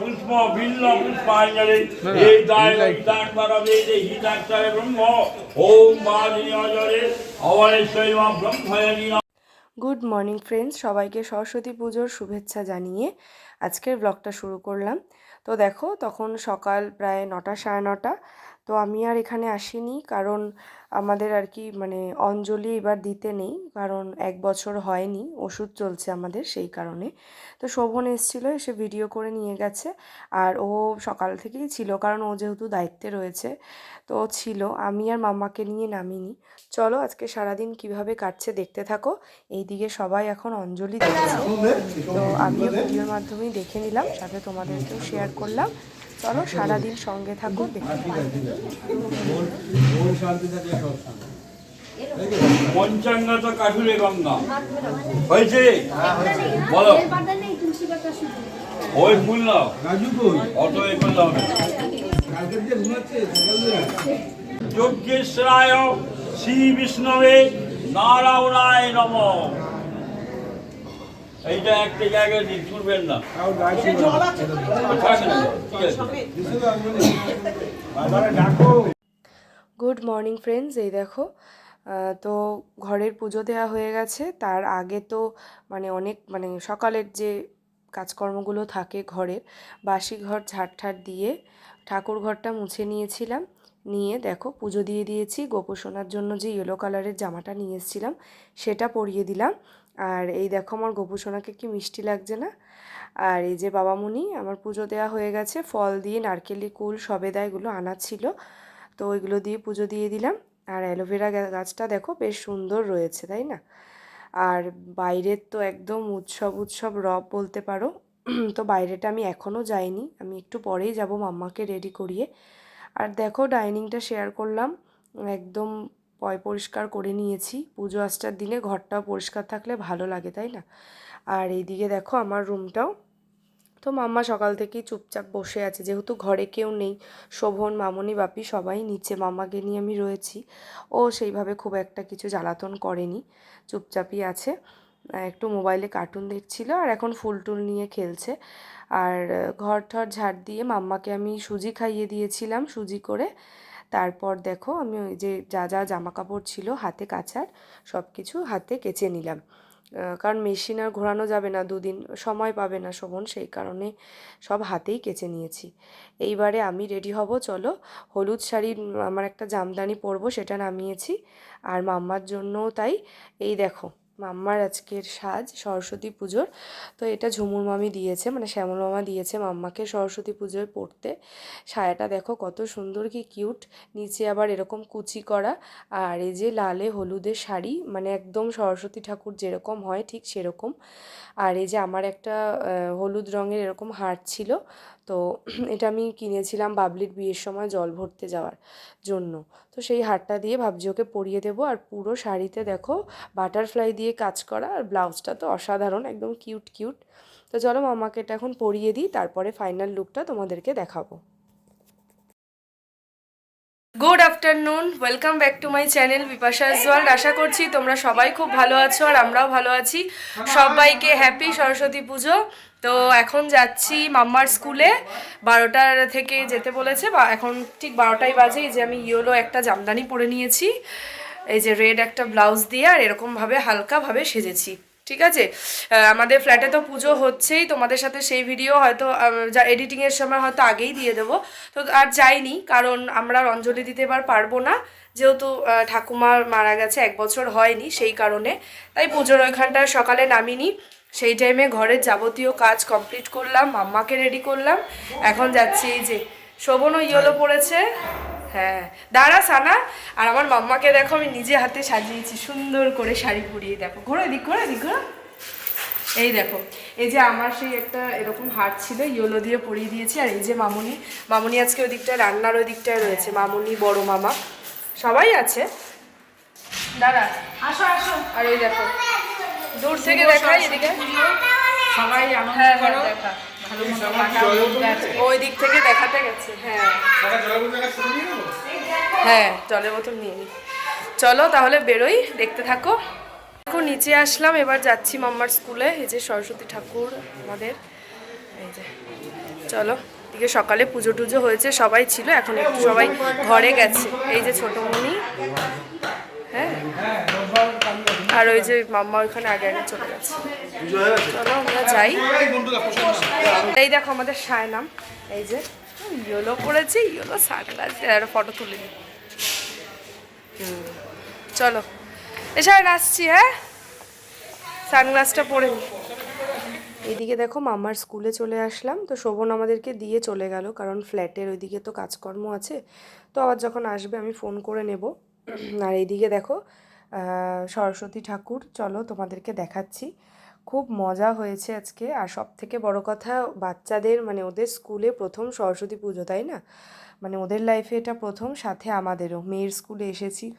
পুষ্প ভিন্ন পুষ্পাঞ্জলি এই দায় ব্রহ্ম ওম মা গুড মর্নিং ফ্রেন্ডস সবাইকে সরস্বতী পুজোর শুভেচ্ছা জানিয়ে আজকের ব্লগটা শুরু করলাম। তো দেখো তখন সকাল প্রায় নটা সাড়ে নটা। তো আমি আর এখানে আসিনি কারণ আমাদের আর কি মানে অঞ্জলি এবার দিতে নেই, কারণ এক বছর হয়নি, ওষুধ চলছে আমাদের সেই কারণে। তো শোভন এসেছিল, এসে ভিডিও করে নিয়ে গেছে, আর ও সকাল থেকেই ছিল, কারণ ও যেহেতু দায়িত্বে রয়েছে, তো ছিল, আমি আর মাম্মাকে নিয়ে নামিনি। চলো আজকে সারাদিন কীভাবে কাটছে দেখতে থাকো, এইদিকে সবাই এখন অঞ্জলি দিচ্ছে। তো আমিও ভিডিওর মাধ্যমেই দেখে নিলাম, সাথে তোমাদেরকেও শেয়ার করলাম। চলো সারাদিন সঙ্গে থাকো দেখতে পঞ্চাঙ্গত হয়েছে? শ্রী বিষ্ণবে নারায়ণায় নম। এইটা একটা জায়গায় দিন তুলবেন না। গুড মর্নিং ফ্রেন্ডস এই দেখো তো ঘরের পুজো দেওয়া হয়ে গেছে। তার আগে তো মানে অনেক মানে সকালের যে কাজকর্মগুলো থাকে ঘরের বাসি ঘর ঝাড় দিয়ে ঠাকুর ঘরটা মুছে নিয়েছিলাম। নিয়ে দেখো পুজো দিয়ে দিয়েছি। গোপোষণার জন্য যে ইয়েলো কালারের জামাটা নিয়ে এসেছিলাম সেটা পরিয়ে দিলাম। আর এই দেখো আমার গোপোষণাকে কি মিষ্টি লাগছে না? আর এই যে বাবামুনি, আমার পুজো দেওয়া হয়ে গেছে। ফল দিয়ে নারকেলি কুল সবেদা এগুলো আনা ছিল। তো ওইগুলো দিয়ে পুজো দিয়ে দিলাম। আর অ্যালোভেরা গাছটা দেখো বেশ সুন্দর রয়েছে, তাই না? আর বাইরের তো একদম উৎসব উৎসব রব বলতে পারো। তো বাইরেটা আমি এখনও যাইনি। আমি একটু পরেই যাব মাম্মাকে রেডি করিয়ে। আর দেখো ডাইনিংটা শেয়ার করলাম। একদম পয় পরিষ্কার করে নিয়েছি। পুজো আস্টার দিনে ঘরটাও পরিষ্কার থাকলে ভালো লাগে, তাই না? আর এইদিকে দেখো আমার রুমটাও। তো মাম্মা সকাল থেকেই চুপচাপ বসে আছে, যেহেতু ঘরে কেউ নেই, শোভন, মামনি, বাপি সবাই নিচে মামাকে নিয়ে আমি রয়েছি। ও সেইভাবে খুব একটা কিছু জ্বালাতন করেনি, চুপচাপই আছে। একটু মোবাইলে কার্টুন দেখছিল আর এখন ফুল টুল নিয়ে খেলছে। আর ঘর ঠর ঝাড় দিয়ে মাম্মাকে আমি সুজি খাইয়ে দিয়েছিলাম, সুজি করে। তারপর দেখো আমি ওই যে যা যা জামা কাপড় ছিল, হাতে কাচার সব কিছু হাতে কেচে নিলাম। কারণ মেশিন আর ঘোরানো যাবে না, দুদিন সময় পাবে না শোভন, সেই কারণে সব হাতেই কেচে নিয়েছি। এইবারে আমি রেডি হব, চলো হলুদ শাড়ির আমার একটা জামদানি পরবো, সেটা নামিয়েছি। আর মাম্মার জন্যও তাই, এই দেখো। মাম্মার আজকের সাজ, সরস্বতী পুজোর। তো এটা ঝুমুর মামি দিয়েছে মানে শ্যামল মামা দিয়েছে মাম্মাকে সরস্বতী পুজোয় পরতে সায়াটা দেখো কত সুন্দর, কি কিউট। নিচে আবার এরকম কুচি করা, আর এই যে লালে হলুদের শাড়ি মানে একদম সরস্বতী ঠাকুর যেরকম হয় ঠিক সেরকম। আর এই যে আমার একটা হলুদ রঙের এরকম হার ছিল তো এটা আমি কিনেছিলাম বাবলির বিয়ের সময় জল ভরতে যাওয়ার জন্য। তো সেই হারটা দিয়ে ভাবছি ওকে পরিয়ে দেবো আর পুরো শাড়িতে দেখো বাটারফ্লাই দিয়ে কাজ করা আর ব্লাউজটা তো অসাধারণ, একদম কিউট কিউট। তো চলো মামাকে এটা এখন পরিয়ে দিই, তারপরে ফাইনাল লুকটা তোমাদেরকে দেখাবো। Good afternoon welcome back to my channel Bipasha world আশা করছি তোমরা সবাই খুব ভালো আছো আর আমরাও ভালো আছি। সবাইকে হ্যাপি সরস্বতী পুজো। তো এখন যাচ্ছি মাম্মার স্কুলে। বারোটার থেকে যেতে বলেছে, বা এখন ঠিক বারোটাই বাজে। যে আমি ইয়েলো একটা জামদানি পরে নিয়েছি। এই যে রেড একটা ব্লাউজ দিয়ে আর এরকমভাবে হালকাভাবে সেজেছি। ঠিক আছে? আমাদের ফ্ল্যাটে তো পুজো হচ্ছেই তোমাদের সাথে সেই ভিডিও হয়তো যা এডিটিংয়ের সময় হয়তো আগেই দিয়ে দেবো। তো আর যাইনি কারণ আমরা অঞ্জলি দিতে এবার পারব না। যেহেতু আহ, ঠাকুমার মারা গেছে এক বছর হয়নি সেই কারণে। তাই পুজোর ওইখানটা সকালে নামিনি। সেই টাইমে ঘরের যাবতীয় কাজ কমপ্লিট করলাম মাম্মাকে রেডি করলাম। এখন যাচ্ছি এই যে শোভনও ইয়েলো পড়েছে। হ্যাঁ দাঁড়া সানা। আর আমার মাম্মাকে দেখো আমি নিজে হাতে সাজিয়েছি সুন্দর করে শাড়ি পরিয়ে দেখো। ঘোরো এদিক ঘোরো এদিক ঘোরো। এই দেখো এই যে আমার সেই একটা এরকম হার ছিল ইয়েলো দিয়ে পরিয়ে দিয়েছি। আর এই যে মামুনি মামুনি আজকে ওই দিকটায় রান্নার ওই দিকটায় রয়েছে। মামুনি বড় মামা সবাই আছে? দাঁড়া আসো আসো। আর এই দেখো দূর থেকে দেখাই এদিকে। সবাই আনন্দ হ্যাঁ, হ্যাঁ, দেখা। ভালো ওই দিক থেকে দেখাতে গেছে হ্যাঁ। হ্যাঁ জলের বোতল নিয়ে নি। চলো তাহলে বেরোই দেখতে থাকো। এখন নিচে আসলাম এবার যাচ্ছি মাম্মার স্কুলে এই যে সরস্বতী ঠাকুর আমাদের। এই যে চলো এদিকে সকালে পুজো টুজো হয়েছে সবাই ছিল এখন একটু সবাই ঘরে গেছে। এই যে ছোটমণি হ্যাঁ? আর ওই যে মাম্মা ওইখানে আগে আগে চলে গেছে। চলো, আমরা যাই। এই দেখো আমাদের সায়নাম এই যে, ইয়েলো পড়েছে ইয়েলো সানগ্লাস। আর ফটো তুলে নি। চলো। এসব আসছি হ্যাঁ? সানগ্লাসটা পরে নি। এইদিকে দেখো মামার স্কুলে চলে আসলাম। তো শোভন আমাদেরকে দিয়ে চলে গেল, কারণ ফ্ল্যাটের ওইদিকে তো কাজকর্ম আছে। তো আবার যখন আসবে, আমি ফোন করে নেব। আর এইদিকে দেখো সরস্বতী ঠাকুর চলো তোমাদেরকে দেখাচ্ছি। খুব মজা হয়েছে আজকে। আর সব থেকে বড় কথা বাচ্চাদের মানে ওদের স্কুলে প্রথম সরস্বতী পুজো তাই না? মানে ওদের লাইফে এটা প্রথম সাথে আমাদেরও। মেয়ের স্কুলে এসেছি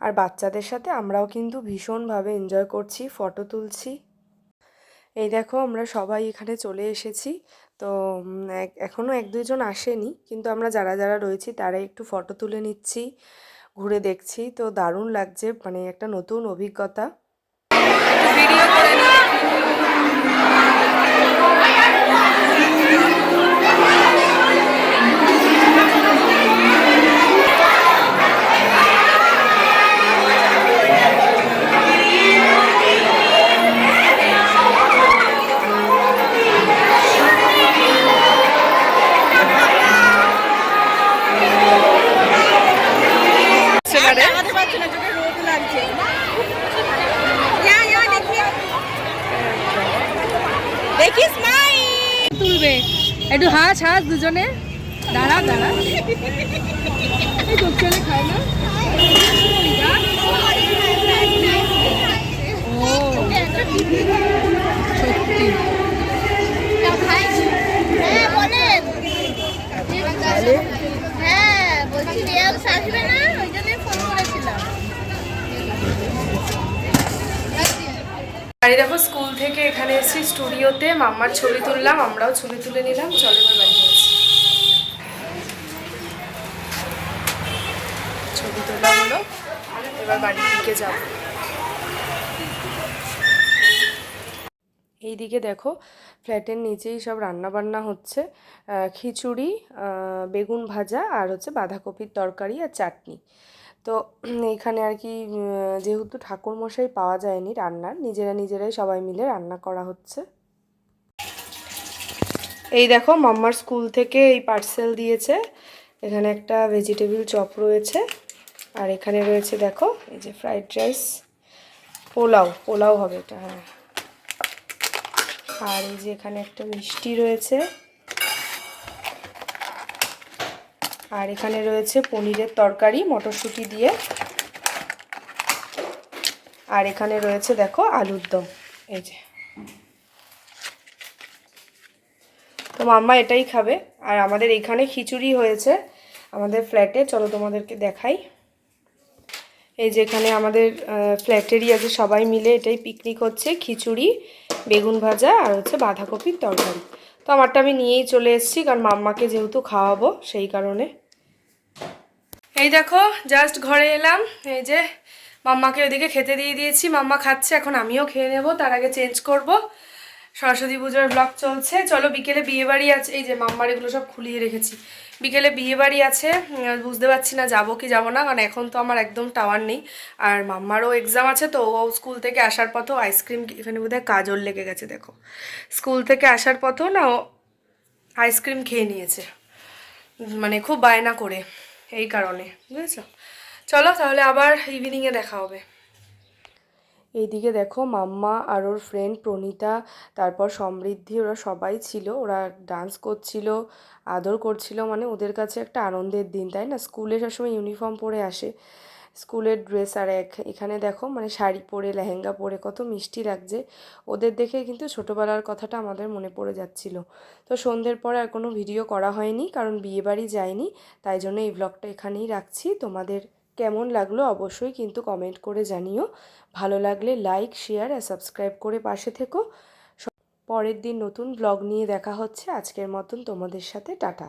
আর বাচ্চাদের সাথে আমরাও কিন্তু ভীষণভাবে এনজয় করছি ফটো তুলছি। এই দেখো আমরা সবাই এখানে চলে এসেছি। তো উম, এক- দুইজন আসেনি কিন্তু আমরা যারা যারা রয়েছি তারাই একটু ফটো তুলে নিচ্ছি। ঘুরে দেখছি তো দারুণ লাগছে মানে একটা নতুন অভিজ্ঞতা। পারছি না, চোখে রোদ লাগছে। যা যা দেখি। তুলবে। একটু হাঁস হাঁস দুজনে। দাঁড়া দাঁড়া। চোখ খায় না? সত্যি হ্যাঁ বলেন হ্যাঁ বলছি রিয়াক্স আসবে না ওই জন্যই ফোন করেছিলাম বাড়ি দেখো স্কুল থেকে এখানে এসেছি স্টুডিওতে মাম্মার ছবি তুললাম, আমরাও ছবি তুলে নিলাম, চলো এবার বাড়ি ছবি তোলা হলো, এবার বাড়ির দিকে যাব। এইদিকে দেখো, ফ্ল্যাটের নিচেই সব রান্না বান্না হচ্ছে খিচুড়ি বেগুন ভাজা আর হচ্ছে বাঁধাকপির তরকারি আর চাটনি। তো এইখানে আর কি যেহেতু ঠাকুরমশাই পাওয়া যায়নি রান্নার, নিজেরা নিজেরাই সবাই মিলে রান্না করা হচ্ছে। এই দেখো, মাম্মার স্কুল থেকে এই পার্সেল দিয়েছে। এখানে একটা ভেজিটেবিল চপ রয়েছে। আর এখানে রয়েছে, দেখো, এই যে ফ্রাইড রাইস। পোলাও পোলাও হবে এটা হ্যাঁ। আর এই যে এখানে একটা মিষ্টি রয়েছে। আর এখানে রয়েছে পনিরের তরকারি, মটরশুঁটি দিয়ে। আর এখানে রয়েছে, দেখো, আলুর দম। এই যে। তো মাম্মা এটাই খাবে। আর আমাদের এখানে খিচুড়ি হয়েছে আমাদের ফ্ল্যাটে চলো তোমাদেরকে দেখাই। এই যে এখানে আমাদের ফ্ল্যাটেরই আছে সবাই মিলে এটাই পিকনিক হচ্ছে, খিচুড়ি, বেগুন ভাজা আর হচ্ছে বাঁধাকপির তরকারি। তো আমারটা আমি নিয়েই চলে এসেছি, কারণ মাম্মাকে যেহেতু খাওয়াবো সেই কারণে। এই দেখো জাস্ট ঘরে এলাম। এই যে, মাম্মাকে ওইদিকে খেতে দিয়ে দিয়েছি। মাম্মা খাচ্ছে, এখন আমিও খেয়ে নেব, তার আগে চেঞ্জ করব। সরস্বতী পুজোর ব্লগ চলছে। চলো বিকেলে বিয়ে বাড়ি আছে এই যে মাম্মার এগুলো সব খুলিয়ে রেখেছি। বিকেলে বিয়ে বাড়ি আছে বুঝতে পারছি না যাব কি যাব না, কারণ এখন তো আমার একদম টাওয়ার নেই। আর মাম্মারও এক্সাম আছে, তো ও স্কুল থেকে আসার পথেও আইসক্রিম এখানে বোধহয় কাজল লেগে গেছে, দেখো। স্কুল থেকে আসার পথেও না ও আইসক্রিম খেয়ে নিয়েছে। মানে খুব বায়না করে। এই কারণে, বুঝেছ? চলো তাহলে আবার ইভিনিংয়ে দেখা হবে। এইদিকে দেখো মাম্মা আর ওর ফ্রেন্ড প্রণীতা, তারপর সমৃদ্ধি, ওরা সবাই ছিল, ওরা ডান্স করছিল, আদর করছিল মানে ওদের কাছে একটা আনন্দের দিন, তাই না? স্কুলে সবসময় ইউনিফর্ম পরে আসে। স্কুলের ড্রেস আর এক, এখানে দেখো মানে শাড়ি পরে, লেহেঙ্গা পরে কত মিষ্টি লাগছে। ওদের দেখে কিন্তু ছোটোবেলার কথাটা আমাদের মনে পড়ে যাচ্ছিল। তো সন্ধ্যের পরে আর কোনো ভিডিও করা হয়নি, কারণ বিয়েবাড়ি যায়নি। তাই জন্য এই ব্লগটা এখানেই রাখছি। তোমাদের কেমন লাগল অবশ্যই কিন্তু কমেন্ট করে জানিও। ভালো লাগলে লাইক শেয়ার আর সাবস্ক্রাইব করে পাশে থেকো। পরের দিন নতুন ব্লগ নিয়ে দেখা হচ্ছে। আজকের মতন তোমাদের সাথে, টাটা।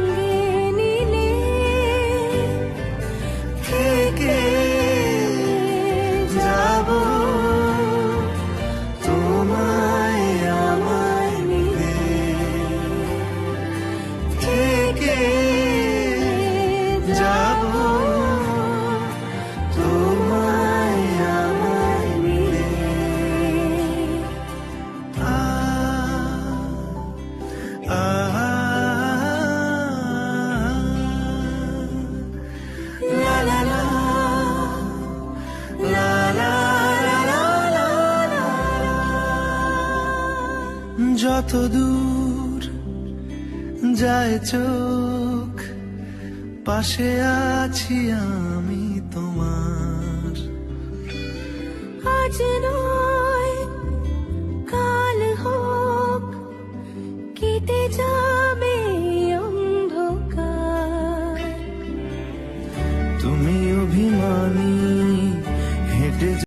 যত দূর যায় চোখ পাশে আছি আমি তোমার। আজ নয়